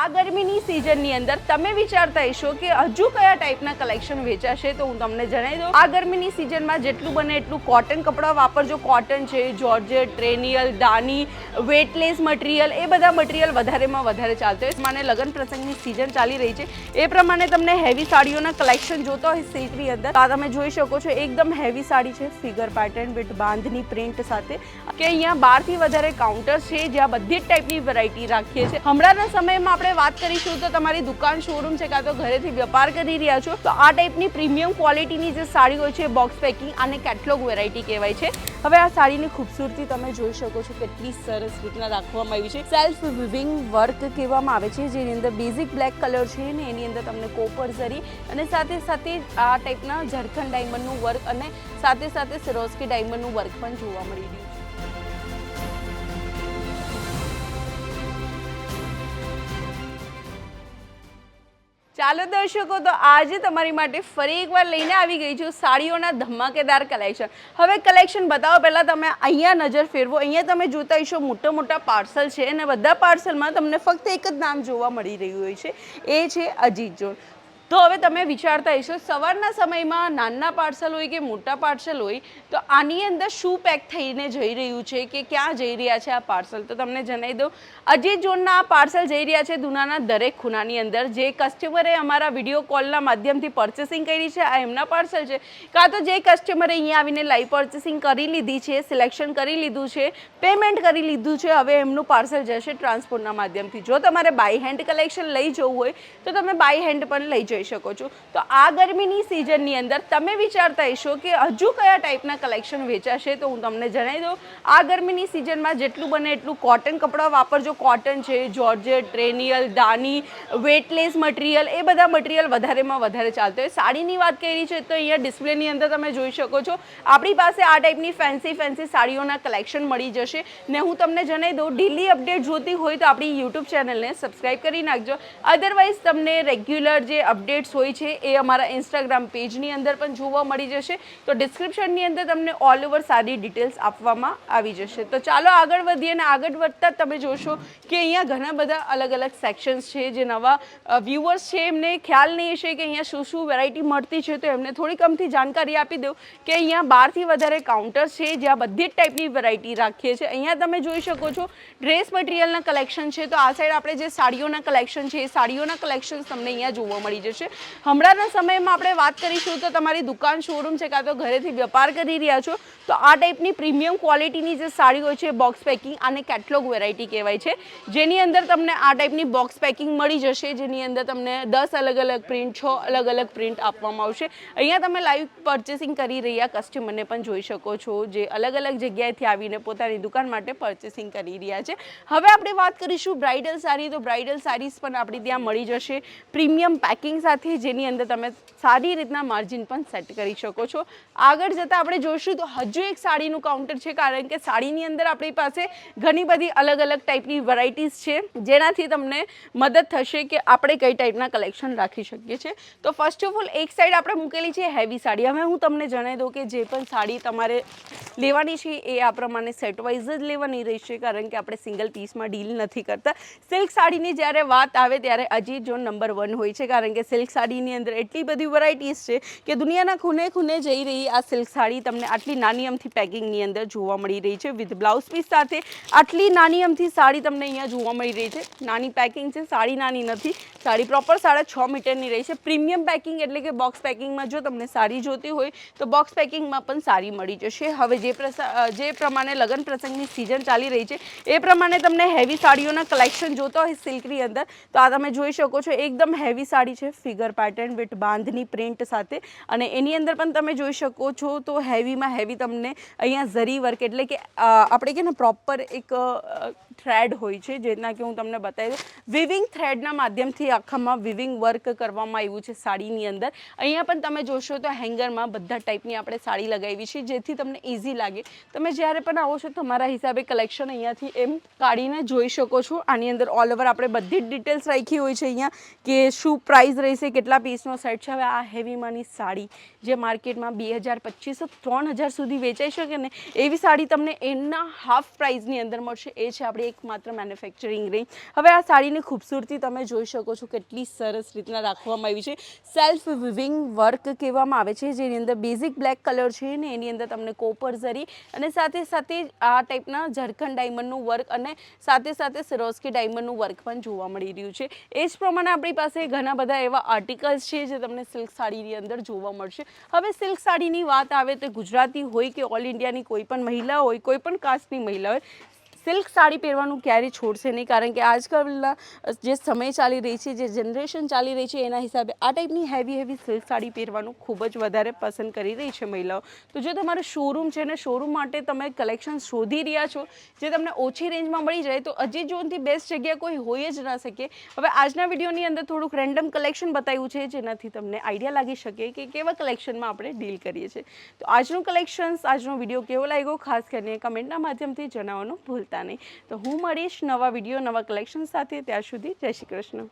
આ ગરમીની સિઝનની અંદર તમે વિચારતા હશો કે હજુ કયા ટાઈપના કલેક્શન વેચાશે? તો હું તમને જણાવી દઉં. આ ગરમીની સિઝનમાં જેટલું બને એટલું કોટન કપડાં વાપરજો. કોટન છે જોર્જેટ ટ્રેનિયલ દાની વેટલેસ મટીરિયલ એ બધા મટીરિયલ વધારેમાં વધારે ચાલતો હોય. મને લગ્ન પ્રસંગની સિઝન ચાલી રહી છે. એ પ્રમાણે તમને હેવી સાડીઓના કલેક્શન જોતો હોય સેટની અંદર. આ તમે જોઈ શકો છો, એકદમ હેવી સાડી છે. Figure pattern with bandhani print સાથે. કે અહીંયા બારથી વધારે કાઉન્ટર છે. જ્યાં બધી જ ટાઈપની વેરાયટી રાખીએ છીએ. હમણાંના સમયમાં આપણે વાત કરીશું તો તમારી દુકાન શોરૂમ છે કાં તો ઘરેથી વેપાર કરી રહ્યા છો, તો આ ટાઈપની પ્રીમિયમ ક્વોલિટીની જે સાડી હોય છે બોક્સ પેકિંગ અને કેટલોગ વેરાયટી કહેવાય છે. હવે આ સાડીની ખૂબસૂરતી તમે જોઈ શકો છો કેટલી સરસ રીતના રાખવામાં આવી છે. સેલ્ફ વિવિંગ વર્ક કહેવામાં આવે છે, જેની અંદર બેઝિક બ્લેક કલર છે ને એની અંદર તમને કોપર ઝરી અને સાથે સાથે આ ટાઈપના ઝરખંડ ડાયમંડનું વર્ક અને સાથે સાથે સિરોસ્કી ડાયમંડનું વર્ક પણ જોવા મળી રહ્યું છે. ચાલો દર્શકો, તો આજે તમારી માટે ફરી એકવાર લઈને આવી ગઈ છું સાડીઓના ધમાકેદાર કલેક્શન હવે કલેક્શન બતાવો, પહેલાં તમે અહીંયા નજર ફેરવો. અહીંયા તમે જોતા હશો મોટા મોટા પાર્સલ છે અને બધા પાર્સલમાં તમને ફક્ત એક જ નામ જોવા મળી રહ્યું હોય છે. એ છે અજીત જોન. તો હવે તમે વિચારતા હશો, સવારના સમયમાં નાના પાર્સલ હોય કે મોટા પાર્સલ હોય, તો આની અંદર શું પેક થઈને જઈ રહ્યું છે કે ક્યાં જઈ રહ્યા છે આ પાર્સલ? તો તમને જણાવી દઉં. અજીત જોનના આ પાર્સલ જઈ રહ્યા છે દુનાના દરેક ખૂણાની અંદર. જે કસ્ટમરે અમારા વીડિયો કોલના માધ્યમથી પર્ચેસિંગ કરી છે, આ એમના પાર્સલ છે. કાં તો જે કસ્ટમરે અહીંયા આવીને લાઈવ પર્ચેસિંગ કરી લીધી છે સિલેક્શન કરી લીધું છે પેમેન્ટ કરી લીધું છે, હવે એમનું પાર્સલ જશે ટ્રાન્સપોર્ટના માધ્યમથી. જો તમારે બાય હેન્ડ કલેક્શન લઈ જવું હોય, તો તમે બાય હેન્ડ પણ લઈ જઈ શકો છો. તો આ ગરમીની સિઝનની અંદર તમે વિચારતા હશો કે હજુ કયા ટાઈપના કલેક્શન વેચાશે? તો હું તમને જણાવી દઉં. આ ગરમીની સિઝનમાં જેટલું બને એટલું કોટન કપડાં વાપરજો. કોટન છે જોર્જેટ ટ્રેનિયલ દાની વેટલેસ મટીરિયલ એ બધા મટીરિયલ વધારેમાં વધારે ચાલતો હોય. સાડીની વાત કરી છે તો અહીંયા ડિસ્પ્લેની અંદર તમે જોઈ શકો છો. આપણી પાસે આ ટાઈપની ફેન્સી ફેન્સી સાડીઓના કલેક્શન મળી જશે. ને હું તમને જણાવી દઉં ડેલી અપડેટ જોતી હોય તો આપણી યુટ્યુબ ચેનલને સબસ્ક્રાઈબ કરી નાખજો. અધરવાઇઝ તમને રેગ્યુલર જે અપડેટ્સ હોય છે એ અમારા ઇન્સ્ટાગ્રામ પેજની અંદર પણ જોવા મળી જશે. તો ડિસ્ક્રિપ્શનની અંદર તમને ઓલ ઓવર સારી ડિટેલ્સ આપવામાં આવી જશે. તો ચાલો આગળ વધીએ અને આગળ વધતા તમે જોશો કે અહીંયા ઘણા બધા અલગ અલગ સેક્શન્સ છે જે નવા વ્યૂઅર્સ છે એમને ખ્યાલ નહીં હશે કે અહીંયા શું શું વેરાયટી મળતી છે તો એમને થોડી કમથી જાણકારી આપી દઉં કે અહીંયા બારથી વધારે કાઉન્ટર છે જ્યાં બધી જ ટાઈપની વેરાયટી રાખીએ છીએ. અહીંયા તમે જોઈ શકો છો ડ્રેસ મટીરિયલના કલેક્શન છે. તો આ સાઈડ આપણે જે સાડીઓના કલેક્શન છે એ સાડીઓના કલેક્શન તમને અહીંયા જોવા મળી જશે. હમણાંના સમયમાં આપણે વાત કરીશું તો તમારી દુકાન શોરૂમ છે કાં તો ઘરેથી વેપાર કરી રહ્યા છો, તો આ ટાઈપની પ્રીમિયમ ક્વોલિટીની જે સાડી હોય છે બોક્સ પેકિંગ અને કેટલોગ વેરાયટી કહેવાય છે. જેની અંદર તમને આ ટાઈપની બોક્સ પેકિંગ મળી જશે, જેની અંદર તમને દસ અલગ અલગ પ્રિન્ટ છ અલગ અલગ પ્રિન્ટ આપવામાં આવશે. અહીંયા તમે લાઈવ પર્ચેસિંગ કરી રહ્યા કસ્ટમરને પણ જોઈ શકો છો જે અલગ અલગ જગ્યાએથી આવીને પોતાની દુકાન માટે પર્ચેસિંગ કરી રહ્યા છે. હવે આપણે વાત કરીશું બ્રાઇડલ સાડી, તો બ્રાઇડલ સાડીઝ પણ આપણી ત્યાં મળી જશે. પ્રીમિયમ પેકિંગ સાથે જેની અંદર તમે સારી રીતના માર્જિન પણ સેટ કરી શકો છો. આગળ જતાં આપણે જોઈશું તો હજુ એક સાડીનું કાઉન્ટર છે, કારણ કે સાડીની અંદર આપણી પાસે ઘણી બધી અલગ અલગ ટાઈપની વેરાયટીઝ છે, જેનાથી તમને મદદ થશે કે આપણે કઈ ટાઈપના કલેક્શન રાખી શકીએ છીએ. તો ફર્સ્ટ ઓફ ઓલ એક સાઈડ આપણે મૂકેલી છે હેવી સાડી. હવે હું તમને જણાવી દઉં કે જે પણ સાડી તમારે લેવાની છે, એ આ પ્રમાણે સેટવાઇઝ જ લેવાની રહેશે, કારણ કે આપણે સિંગલ પીસમાં ડીલ નથી કરતા. સિલ્ક સાડીની જ્યારે વાત આવે ત્યારે અજીત જોન નંબર વન હોય છે, કારણ કે સિલ્ક સાડીની અંદર એટલી બધી વેરાયટીઝ છે કે દુનિયાના ખૂને ખૂને જઈ રહી આ સિલ્ક સાડી તમને આટલી નાની અમથી પેકિંગની અંદર જોવા મળી રહી છે. વિથ બ્લાઉઝ પીસ સાથે આટલી નાની અમથી સાડી તમને અહીંયા જોવા મળી રહી છે. નાની પેકિંગ છે, સાડી નાની નથી. સાડી પ્રોપર સાડા છ મીટરની રહી છે. પ્રીમિયમ પેકિંગ એટલે કે બોક્સ પેકિંગમાં જો તમને સાડી જોતી હોય તો બોક્સ પેકિંગમાં પણ સારી મળી જશે. હવે જે જે પ્રમાણે લગ્ન પ્રસંગની સિઝન ચાલી રહી છે, એ પ્રમાણે તમને હેવી સાડીઓના કલેક્શન જોતા હોય સિલ્કની અંદર, તો આ તમે જોઈ શકો છો, એકદમ હેવી સાડી છે. Figure pattern with bandhani print સાથે. અને એની અંદર પણ તમે જોઈ શકો છો તો હેવીમાં હેવી તમને અહીંયા ઝરી વર્ક એટલે કે આપણે કે ને પ્રોપર એક થ્રેડ હોય છે, જેના કે હું તમને બતાવી દઉં. વિવિંગ થ્રેડના માધ્યમથી આખામાં વિવિંગ વર્ક કરવામાં આવ્યું છે સાડીની અંદર. અહીંયા પણ તમે જોશો તો હેંગરમાં બધા ટાઈપની આપણે સાડી લગાવી છે, જેથી તમને ઇઝી લાગે. તમે જ્યારે પણ આવો છો, તમારા હિસાબે કલેક્શન અહીંયાથી એમ કાઢીને જોઈ શકો છો. આની અંદર ઓલ ઓવર આપણે બધી જ ડિટેલ્સ રાખી હોય છે અહીંયા, કે શું પ્રાઇસ રહેશે, કેટલા પીસનો સેટ છે. હવે આ હેવીમાંની સાડી, જે માર્કેટમાં બે હજાર પચીસો ત્રણ હજાર સુધી વેચાઈ શકે ને, એવી સાડી તમને એના હાફ પ્રાઇઝની અંદર મળશે. એ છે આપણી અમારી એકમાત્ર મેન્યુફેક્ચરિંગ રેન્જ હવે આ સાડીની ખૂબસૂરતી તમે જોઈ શકો છો કેટલી સરસ રીતના રાખવામાં આવી છે. સેલ્ફ વિવિંગ વર્ક કહેવામાં આવે છે, જેની અંદર બેઝિક બ્લેક કલર છે ને એની અંદર તમને કોપર ઝરી અને સાથે સાથે આ ટાઈપના ઝરખંડ ડાયમંડનું વર્ક અને સાથે સાથે સરોસ્કી ડાયમંડનું વર્ક પણ જોવા મળી રહ્યું છે. એ જ પ્રમાણે આપણી પાસે ઘણા બધા એવા આર્ટિકલ્સ છે જે તમને સિલ્ક સાડીની અંદર જોવા મળશે. હવે સિલ્ક સાડીની વાત આવે તો ગુજરાતી હોય કે ઓલ ઇન્ડિયાની કોઈ પણ મહિલા હોય, કોઈ પણ કાસ્ટની મહિલા હોય સિલ્ક સાડી પહેરવાનું ક્યારેય છોડશે નહીં, કારણ કે આજકાલના જે સમય ચાલી રહી છે, જે જનરેશન ચાલી રહી છે, એના હિસાબે આ ટાઈપની હેવી હેવી સિલ્ક સાડી પહેરવાનું ખૂબ જ વધારે પસંદ કરી રહી છે મહિલાઓ. તો જો તમારો શોરૂમ છે ને શોરૂમ માટે તમે કલેક્શન શોધી રહ્યા છો, જે તમને ઓછી રેન્જમાં મળી જાય, તો અજી જોનથી બેસ્ટ જગ્યા કોઈ હોય જ ના શકે. હવે આજના વિડીયોની અંદર થોડુંક રેન્ડમ કલેક્શન બતાવ્યું છે, જેનાથી તમને આઈડિયા લાગી શકે કે કેવા કલેક્શનમાં આપણે ડીલ કરીએ છીએ. તો આજનું કલેક્શન્સ આજનો વીડિયો કેવો લાગ્યો, ખાસ કરીને કમેન્ટના માધ્યમથી જણાવવાનું ભૂલતા નહીં. તો હું મળીશ નવા વીડિયો, નવા કલેક્શન સાથે. ત્યાં સુધી જય શ્રી કૃષ્ણ.